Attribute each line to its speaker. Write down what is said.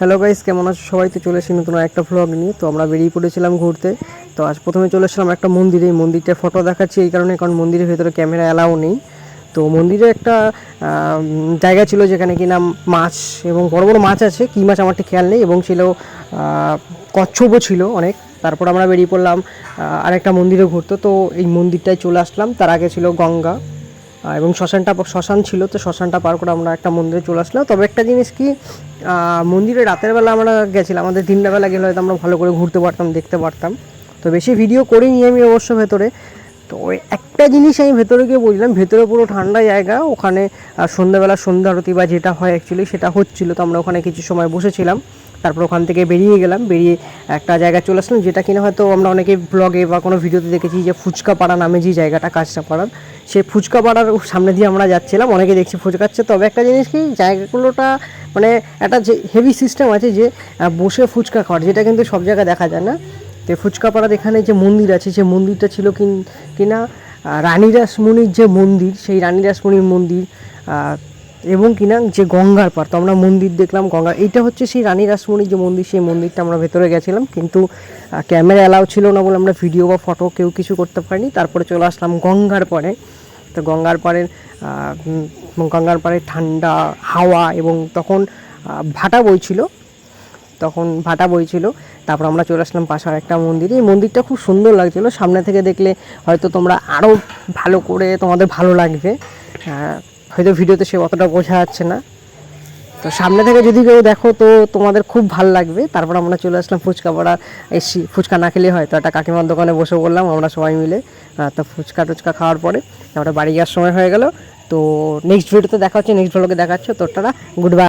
Speaker 1: Hello guys কেমন আছো? সবাই তো চলে এসেছি নতুন একটা ভ্লগ নিয়ে। তো আমরা বেরিয়ে পড়েছিলাম ঘুরতে। তো আজ প্রথমে চলে এসেছিলাম একটা মন্দিরে। এই মন্দিরটার ফটো দেখাচ্ছি এই কারণে, কারণ মন্দিরের ভেতরে ক্যামেরা অ্যালাউ নেই। তো মন্দিরে একটা জায়গা ছিল যেখানে কি কিনা মাছ এবং বড় বড় মাছ আছে। কী মাছ আমার ঠিক খেয়াল নেই এবং ছিল কচ্ছপও ছিল অনেক। তারপর আমরা বেরিয়ে পড়লাম আরেকটা মন্দিরে ঘুরতে। তো এই মন্দিরটায় চলে আসলাম। তার আগে ছিল গঙ্গা। এবং শ্মশানটা শ্মশান ছিল, তো শ্মশানটা পার করে আমরা একটা মন্দিরে চলে আসলাম। তবে একটা জিনিস কি মন্দিরে রাতের বেলা আমরা গেছিলাম, আমাদের দিনটা বেলা গেলে হয়তো আমরা ভালো করে ঘুরতে পারতাম, দেখতে পারতাম। তো বেশি ভিডিও করিনি আমি অবশ্য ভেতরে। তো ওই একটা জিনিস আমি ভেতরে গিয়ে বুঝলাম, ভেতরে পুরো ঠান্ডা জায়গা, ওখানে সন্ধ্যাবেলা সন্ধ্যা আরতি বা যেটা হয় অ্যাকচুয়ালি সেটা হচ্ছিল। তো আমরা ওখানে কিছু সময় বসেছিলাম, তারপর ওখান থেকে বেরিয়ে গেলাম, বেরিয়ে একটা জায়গায় চলে আসলাম, যেটা কিনা হয়তো আমরা অনেকে ব্লগে বা কোনো ভিডিওতে দেখেছি যে ফুচকা পাড়া নামে যে জায়গাটা কাজটা পাড়ার সেই ফুচকা পাড়ার সামনে দিয়ে আমরা যাচ্ছিলাম, অনেকে দেখছি ফুচকাচ্ছে। তবে একটা জিনিস কি, জায়গাগুলোটা মানে একটা যে হেভি সিস্টেম আছে যে বসে ফুচকা খাওয়ার, যেটা কিন্তু সব জায়গায় দেখা যায় না। তো এই ফুচকা পাড়ার এখানে যে মন্দির আছে যে মন্দিরটা ছিল কিন কিনা আহ, রানী রাসমণির যে মন্দির সেই রানী রাসমণির মন্দির এবং কিনা যে গঙ্গার পার তো আমরা মন্দির দেখলাম গঙ্গা এইটা হচ্ছে সেই রানী রাসমণির যে মন্দির সেই মন্দিরটা আমরা ভেতরে গেছিলাম কিন্তু ক্যামেরা অ্যালাউ ছিল না বলে আমরা ভিডিও বা ফটো কেউ কিছু করতে পারিনি তারপরে চলে আসলাম গঙ্গার পরে তো গঙ্গার পাড়ের গঙ্গার পাড়ে ঠান্ডা হাওয়া এবং তখন ভাটা বইছিল তখন ভাটা বইছিল তারপর আমরা চলে আসলাম পাশার একটা মন্দিরে। এই মন্দিরটা খুব সুন্দর লাগছিল। সামনে থেকে দেখলে হয়তো তোমরা আরও ভালো করে তোমাদের ভালো লাগবে। হয়তো ভিডিওতে সে অতটা বোঝা যাচ্ছে না। তো সামনে থেকে যদি কেউ দেখো তো তোমাদের খুব ভালো লাগবে। তারপর আমরা চলে আসলাম ফুচকা পাড়া এসি ফুচকা না খেলে হয় তো একটা কাকিমার দোকানে বসে বললাম আমরা সবাই মিলে। তো ফুচকা টুচকা খাওয়ার পরে তারপরে বাড়ি যাওয়ার সময় হয়ে গেল। তো নেক্সট ভিডিওতে দেখা হচ্ছে নেক্সট ব্লগে দেখা হচ্ছে তো তারা গুড বাই